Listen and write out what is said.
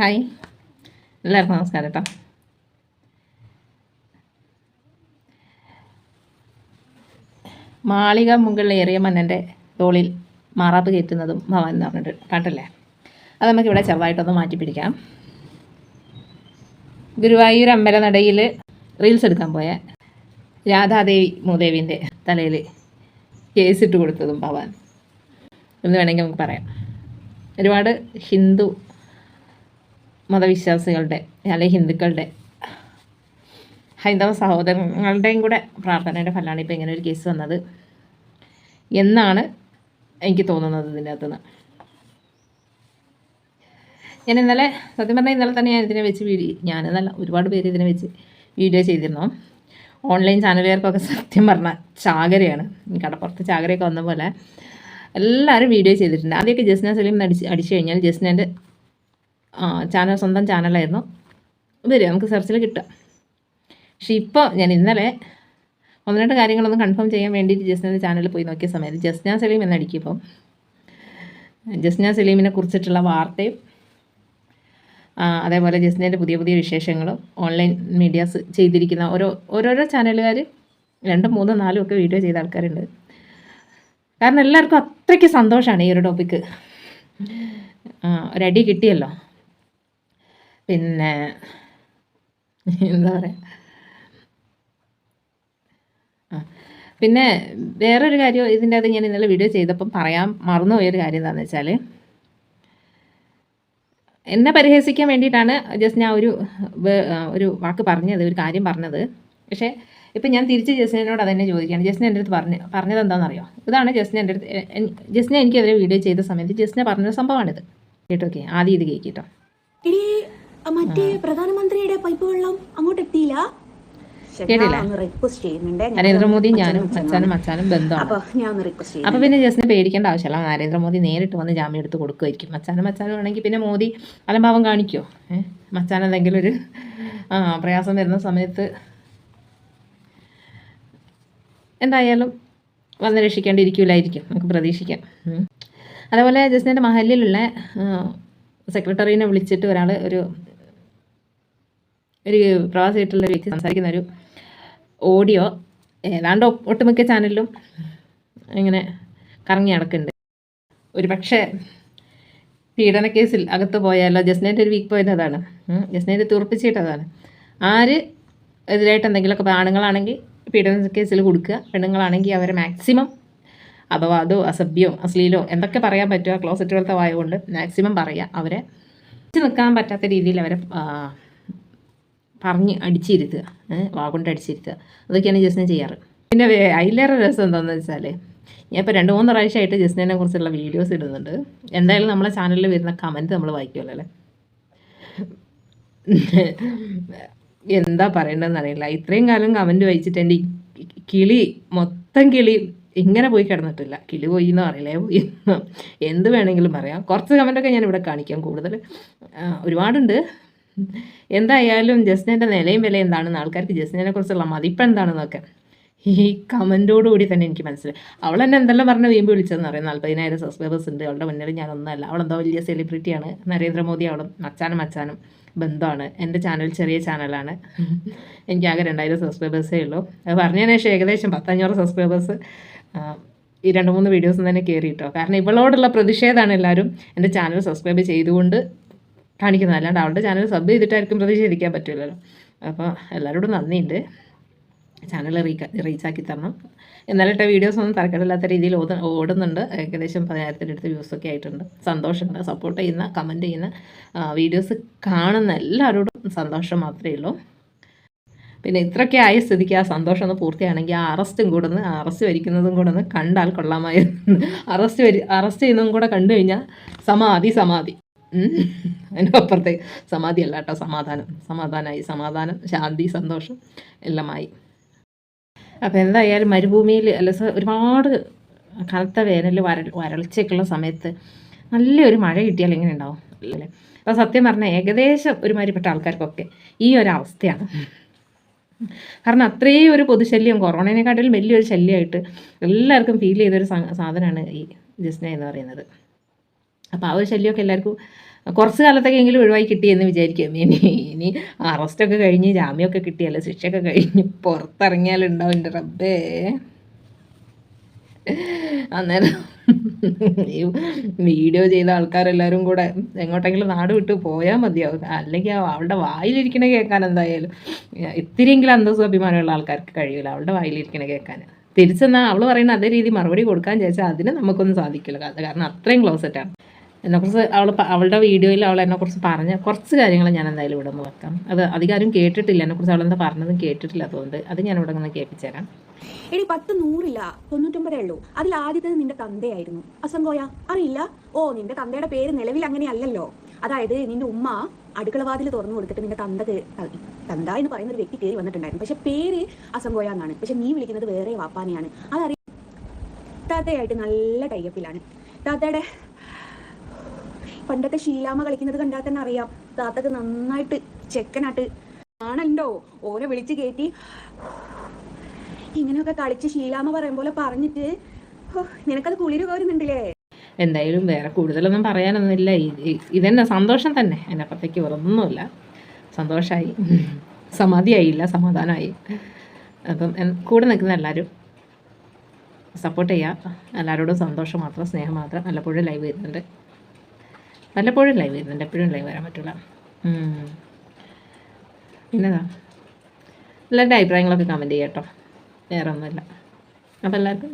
Hi. എല്ലാവർക്കും നമസ്കാരം കേട്ടോ. മാളിക മുകളിലേറിയ മന്നന്റെ തോളിൽ മാറാപ്പ് കയറ്റുന്നതും ഭവൻ എന്ന് പറഞ്ഞിട്ട് കണ്ടല്ലേ അത് നമുക്കിവിടെ ചെറുതായിട്ടൊന്ന് മാറ്റി പിടിക്കാം. ഗുരുവായൂർ അമ്പലനടയിൽ റീൽസ് എടുക്കാൻ പോയ രാധാദേവി മൂദേവിന്റെ തലയിൽ കേസിട്ട് കൊടുത്തതും ഭവാൻ. എന്ന് വേണമെങ്കിൽ നമുക്ക് പറയാം. ഒരുപാട് ഹിന്ദു മതവിശ്വാസികളുടെ അല്ലെങ്കിൽ ഹിന്ദുക്കളുടെ ഹൈന്ദവ സഹോദരങ്ങളുടെയും കൂടെ പ്രാർത്ഥനയുടെ ഫലമാണ് ഇപ്പോൾ ഇങ്ങനെ ഒരു കേസ് വന്നത്. എന്നാണ് എനിക്ക് തോന്നുന്നത് ഇതിന്റെ അകത്തുനിന്ന് ഞാൻ ഇന്നലെ സത്യം പറഞ്ഞാൽ ഇന്നലെ തന്നെ ഞാൻ ഇതിനെ വെച്ച് വീഡിയോ ഞാൻ നല്ല ഒരുപാട് പേര് ഇതിനെ വെച്ച് വീഡിയോ ചെയ്തിരുന്നു. ഓൺലൈൻ ചാനലുകാർക്കൊക്കെ സത്യം പറഞ്ഞാൽ ചാകരയാണ്. കടപ്പുറത്ത് ചാകരയൊക്കെ വന്ന പോലെ എല്ലാവരും വീഡിയോ ചെയ്തിട്ടുണ്ട്. ആദ്യമൊക്കെ ജസ്ന സലീം അടിച്ച് അടിച്ചു കഴിഞ്ഞാൽ ജസ്നേന്റെ ചാനൽ സ്വന്തം ചാനലായിരുന്നു. വരിക നമുക്ക് സെർച്ചിൽ കിട്ടുക. പക്ഷെ ഇപ്പോൾ ഞാൻ ഇന്നലെ ഒന്ന് രണ്ട് കാര്യങ്ങളൊന്നും കൺഫേം ചെയ്യാൻ വേണ്ടിയിട്ട് ജസ്നയുടെ ചാനലിൽ പോയി നോക്കിയ സമയത്ത് ജസ്ന സലീം എന്നടിക്കുമ്പം ജസ്ന സലീമിനെ കുറിച്ചിട്ടുള്ള വാർത്തയും അതേപോലെ ജസ്നയുടെ പുതിയ പുതിയ വിശേഷങ്ങളും ഓൺലൈൻ മീഡിയാസ് ചെയ്തിരിക്കുന്ന ഓരോ ഓരോരോ ചാനലുകാർ രണ്ടും മൂന്നും നാലും ഒക്കെ വീഡിയോ ചെയ്ത ആൾക്കാരുണ്ട്. കാരണം എല്ലാവർക്കും അത്രയ്ക്ക് സന്തോഷമാണ് ഈ ഒരു ടോപ്പിക്ക് ഒരടി കിട്ടിയല്ലോ. പിന്നെ എന്താ പറയുക പിന്നെ വേറൊരു കാര്യം ഇതിന്റെ അത് ഞാൻ ഇന്നലെ വീഡിയോ ചെയ്തപ്പം പറയാൻ മറന്നുപോയൊരു കാര്യം എന്താണെന്ന് വെച്ചാൽ എന്നെ പരിഹസിക്കാൻ വേണ്ടിയിട്ടാണ് ജസ്റ്റ് ഞാൻ ഒരു ഒരു വാക്ക് പറഞ്ഞത് ഒരു കാര്യം പറഞ്ഞത്. പക്ഷേ ഇപ്പം ഞാൻ തിരിച്ച് ജസ്റ്റിനോട് അതന്നെ ചോദിക്കുകയാണ്. ജസ്ന എന്റെ അടുത്ത് പറഞ്ഞ് പറഞ്ഞത് എന്താണെന്നറിയോ ഇതാണ് ജസ്ന എന്റെ അടുത്ത് ജസ്ന എനിക്കെതിരെ വീഡിയോ ചെയ്ത സമയത്ത് ജസ്ന പറഞ്ഞ സംഭവമാണിത്. കേട്ടോ ഓക്കെ ആദ്യം ഇത് കേൾക്കിട്ടോ മറ്റേ പ്രധാനമന്ത്രിയുടെ പൈപ്പ് വെള്ളം അങ്ങോട്ട് എത്തിയില്ല? നരേന്ദ്രമോദി ഞാനും മച്ചാനും ബന്ധമാണ്. അപ്പൊ പിന്നെ ജസ്റ്റിന് പേടിക്കേണ്ട ആവശ്യമില്ല. നരേന്ദ്രമോദി നേരിട്ട് വന്ന് ജാമ്യം എടുത്ത് കൊടുക്കുമായിരിക്കും. മച്ചാനും മച്ചാനും ആണെങ്കിൽ പിന്നെ മോദി അലംഭാവം കാണിക്കോ? ഏഹ് മച്ചാൻ എന്തെങ്കിലും ഒരു ആ പ്രയാസം വരുന്ന സമയത്ത് എന്തായാലും വന്ന് രക്ഷിക്കേണ്ടിയിരിക്കില്ലായിരിക്കും. നമുക്ക് പ്രതീക്ഷിക്കാം. അതേപോലെ ജസ്റ്റിന്റെ മഹലിലുള്ള സെക്രട്ടറീനെ വിളിച്ചിട്ട് ഒരാൾ ഒരു ഒരു പ്രവാസിയായിട്ടുള്ള ഒരു വ്യക്തി സംസാരിക്കുന്ന ഒരു ഓഡിയോ ഏതാണ്ട് ഒട്ടുമിക്ക ചാനലിലും ഇങ്ങനെ കറങ്ങി നടക്കുന്നുണ്ട്. ഒരു പക്ഷേ പീഡന കേസിൽ അകത്ത് പോയാലോ ജസ്നേന്റെ ഒരു വീക്ക് പോയിന്റ് അതാണ് ജസ്നേന്റെ തീർപ്പിച്ചിട്ടതാണ്. ആര് എതിരായിട്ട് എന്തെങ്കിലുമൊക്കെ ആണുങ്ങളാണെങ്കിൽ പീഡന കേസിൽ കൊടുക്കുക പെണ്ണുങ്ങളാണെങ്കിൽ അവരെ മാക്സിമം അപവാദോ അസഭ്യമോ അശ്ലീലോ എന്തൊക്കെ പറയാൻ പറ്റുമോ ക്ലോസറ്റ് പോലത്തെ വായ കൊണ്ട് മാക്സിമം പറയുക അവരെ നിൽക്കാൻ പറ്റാത്ത രീതിയിൽ അവരെ പറഞ്ഞ് അടിച്ചിരുത്തുക. വാഗൊണ്ട് അടിച്ചിരുത്തുക. അതൊക്കെയാണ് ജസ്ന ചെയ്യാറ്. പിന്നെ അതിലേറെ രസം എന്താണെന്ന് വെച്ചാൽ ഞാൻ ഇപ്പോൾ രണ്ട് മൂന്ന് പ്രാവശ്യമായിട്ട് ജസ്നേനെ കുറിച്ചുള്ള വീഡിയോസ് ഇടുന്നുണ്ട്. എന്തായാലും നമ്മളെ ചാനലിൽ വരുന്ന കമന്റ് നമ്മൾ വായിക്കുമല്ലോ അല്ലേ? എന്താ പറയേണ്ടതെന്ന് അറിയില്ല. ഇത്രയും കാലം കമന്റ് വായിച്ചിട്ട് എന്റെ കിളി മൊത്തം കിളി ഇങ്ങനെ പോയി കിടന്നിട്ടില്ല. കിളി പോയി എന്ന് പറയില്ലേ പോയി. എന്ത് വേണമെങ്കിലും പറയാം. കുറച്ച് കമന്റൊക്കെ ഞാൻ ഇവിടെ കാണിക്കാം. കൂടുതൽ ഒരുപാടുണ്ട്. എന്തായാലും ജസ്നേന്റെ നിലയും വില എന്താണെന്ന് ആൾക്കാർക്ക് ജസ്നേനെ കുറിച്ചുള്ള മതിപ്പ് എന്താണെന്നൊക്കെ. ഈ കമന്റോടുകൂടി തന്നെ എനിക്ക് മനസ്സിലായി. അവൾ എന്നെ എന്തെല്ലാം പറഞ്ഞ വീമ്പ് വിളിച്ചതെന്ന് അറിയാം നാൽപ്പതിനായിരം സബ്സ്ക്രൈബേഴ്സ് ഉണ്ട്. അവളുടെ മുന്നിൽ ഞാൻ ഒന്നല്ല അവളെന്തോ വലിയ സെലിബ്രിറ്റിയാണ് നരേന്ദ്രമോദി അവളും മച്ചാനും മച്ചാനും ബന്ധമാണ് എന്റെ ചാനൽ ചെറിയ ചാനലാണ് എനിക്ക് ആകെ രണ്ടായിരം സബ്സ്ക്രൈബേഴ്സേ ഉള്ളൂ. അത് പറഞ്ഞതിന് ശേഷം ഏകദേശം പത്തഞ്ഞൂറ് സബ്സ്ക്രൈബേഴ്സ് ഈ രണ്ട് മൂന്ന് വീഡിയോസും തന്നെ കയറി കേട്ടോ കാരണം ഇവളോടുള്ള പ്രതിഷേധമാണ് എല്ലാവരും എന്റെ ചാനൽ സബ്സ്ക്രൈബ് ചെയ്തുകൊണ്ട് കാണിക്കുന്നത്. അല്ലാണ്ട് അവളുടെ ചാനൽ സബ് ചെയ്തിട്ടായിരിക്കും പ്രതിഷേധിക്കാൻ പറ്റില്ലല്ലോ അപ്പോൾ എല്ലാവരോടും നന്ദിയുണ്ട്. ചാനൽ റീ റീച്ചാക്കി തരണം. എന്നാലിട്ട വീഡിയോസ് ഒന്നും തരക്കേടില്ലാത്ത രീതിയിൽ ഓത ഓടുന്നുണ്ട്. ഏകദേശം പതിനായിരത്തിന്റെ അടുത്ത് വ്യൂസൊക്കെ ആയിട്ടുണ്ട്. സന്തോഷമുണ്ട്. സപ്പോർട്ട് ചെയ്യുന്ന കമന്റ് ചെയ്യുന്ന വീഡിയോസ് കാണുന്ന എല്ലാവരോടും സന്തോഷം മാത്രമേ ഉള്ളൂ. പിന്നെ ഇത്രയൊക്കെ ആയ സ്ഥിതിക്ക് ആ സന്തോഷം ഒന്ന് പൂർത്തിയാണെങ്കിൽ ആ അറസ്റ്റും കൂടെ ഒന്ന് അറസ്റ്റ് വരിക്കുന്നതും കൂടെ ഒന്ന് കണ്ടാൽ കൊള്ളാമായിരുന്നു. അറസ്റ്റ് വരി അറസ്റ്റ് ചെയ്യുന്നതും കൂടെ കണ്ടു കഴിഞ്ഞാൽ സമാധി സമാധി. അപ്പുറത്തേക്ക് സമാധി അല്ല കേട്ടോ സമാധാനം. സമാധാനമായി സമാധാനം ശാന്തി സന്തോഷം എല്ലാമായി. അപ്പോൾ എന്തായാലും മരുഭൂമിയിൽ അല്ല ഒരുപാട് കനത്ത വേനൽ വര വരൾച്ചയൊക്കെയുള്ള സമയത്ത് നല്ലൊരു മഴ കിട്ടിയാൽ എങ്ങനെ ഉണ്ടാവും? അല്ലേ? അപ്പോൾ സത്യം പറഞ്ഞാൽ ഏകദേശം ഒരുമാതിരിപ്പെട്ട ആൾക്കാർക്കൊക്കെ ഈ ഒരു അവസ്ഥയാണ്. കാരണം അത്രയും ഒരു പൊതുശല്യം കൊറോണേനെക്കാട്ടിലും വലിയൊരു ശല്യമായിട്ട് എല്ലാവർക്കും ഫീൽ ചെയ്തൊരു സാധനമാണ് ഈ ജസ്ന എന്ന് പറയുന്നത്. അപ്പോൾ ആ ഒരു ശല്യമൊക്കെ എല്ലാവർക്കും കുറച്ച് കാലത്തൊക്കെയെങ്കിലും ഒഴിവായി കിട്ടിയെന്ന് വിചാരിക്കും. ഇനി ഇനി അറസ്റ്റൊക്കെ കഴിഞ്ഞ് ജാമ്യമൊക്കെ കിട്ടിയല്ലോ ശിക്ഷയൊക്കെ കഴിഞ്ഞ് പുറത്തിറങ്ങിയാലുണ്ടാവും എന്റെ റബ്ബേ? അന്നേരം ഈ വീഡിയോ ചെയ്ത ആൾക്കാരെല്ലാവരും കൂടെ എങ്ങോട്ടെങ്കിലും നാട് വിട്ട് പോയാൽ മതിയാവും അല്ലെങ്കിൽ അവളുടെ വായിലിരിക്കണ കേൾക്കാൻ എന്തായാലും ഇത്തിരിയെങ്കിലും അന്തസ്സും അഭിമാനമുള്ള ആൾക്കാർക്ക് കഴിയില്ല അവളുടെ വായിലിരിക്കണ കേൾക്കാൻ. തിരിച്ചെന്നാൽ അവൾ പറയുന്ന അതേ രീതി മറുപടി കൊടുക്കാൻ ചോദിച്ചാൽ അതിന് നമുക്കൊന്നും സാധിക്കില്ല. കാരണം അത്രയും ക്ലോസറ്റാണ് എന്നെക്കുറിച്ച് അവൾ അവളുടെ വീഡിയോയിൽ അവൾ എന്നെക്കുറിച്ച് പറഞ്ഞ കുറച്ച് കാര്യങ്ങൾ ഞാൻ എന്തായാലും ഇവിടെ നിന്ന് വെക്കാം. അത് അധികാരം കേട്ടിട്ടില്ല. എന്നെക്കുറിച്ച് അവളെന്താ പറഞ്ഞതും കേട്ടിട്ടില്ല അതുകൊണ്ട് അത് ഞാൻ ഇവിടെ നിന്ന് കേൾപ്പിച്ചുതരാം. എടി പത്ത് നൂറില്ല. തൊണ്ണൂറ്റൊമ്പതേ ഉള്ളൂ. അതിൽ ആദ്യത്തെ നിന്റെ തന്തയായിരുന്നു. അസംഗോയ? അറിയില്ല. ഓ നിന്റെ തന്തയുടെ പേര് നിലവിൽ അങ്ങനെയല്ലല്ലോ അതായത് നിന്റെ ഉമ്മ അടുക്കളവാതിൽ തുറന്നു കൊടുത്തിട്ട് നിന്റെ തന്തക്ക് ത- തന്ത എന്ന് പറയുന്ന ഒരു വ്യക്തി കയറി വന്നിട്ടുണ്ടായിരുന്നു. പക്ഷെ പേര് അസംഗോയ എന്നാണ്. പക്ഷെ നീ വിളിക്കുന്നത് വേറെ വാപ്പാനെയാണ്. അതറിയ താത്തയായിട്ട് നല്ല ടൈപ്പിലാണ് താത്തയുടെ പണ്ടത്തെ ഷീലാമ കളിക്കുന്നത് കണ്ടാൽ തന്നെ അറിയാം. താത്തക്ക് നന്നായിട്ട് ചെക്കനായിട്ട് ആണല്ലോ. ഓനെ വിളിച്ച് കയറ്റി ഇങ്ങനെയൊക്കെ കളിച്ച് ശീലാമ പറയും പോലെ പറഞ്ഞിട്ട് നിനക്കത് കുളിര് കോരുന്നുണ്ടല്ലേ? എന്തായാലും വേറെ കൂടുതലൊന്നും പറയാനൊന്നുമില്ല. ഇത് ഇതന്നെ സന്തോഷം തന്നെ. എന്നെ അതിനപ്പുറത്തേക്ക് വേറൊന്നുമില്ല. സന്തോഷമായി സമാധിയായില്ല സമാധാനമായി. അപ്പം കൂടെ നിൽക്കുന്ന എല്ലാവരും സപ്പോർട്ട് ചെയ്യുക എല്ലാവരോടും സന്തോഷം മാത്രം സ്നേഹം മാത്രം. വല്ലപ്പോഴും ലൈവ് വരുന്നുണ്ട്. വല്ലപ്പോഴും ലൈവ് വരുന്നുണ്ട്. എപ്പോഴും ലൈവ് വരാൻ പറ്റില്ല പിന്നെതാ എല്ലാവരുടെ അഭിപ്രായങ്ങളൊക്കെ കമന്റ് ചെയ്യാം കേട്ടോ വേറെ ഒന്നുമില്ല അപ്പോൾ എല്ലാവർക്കും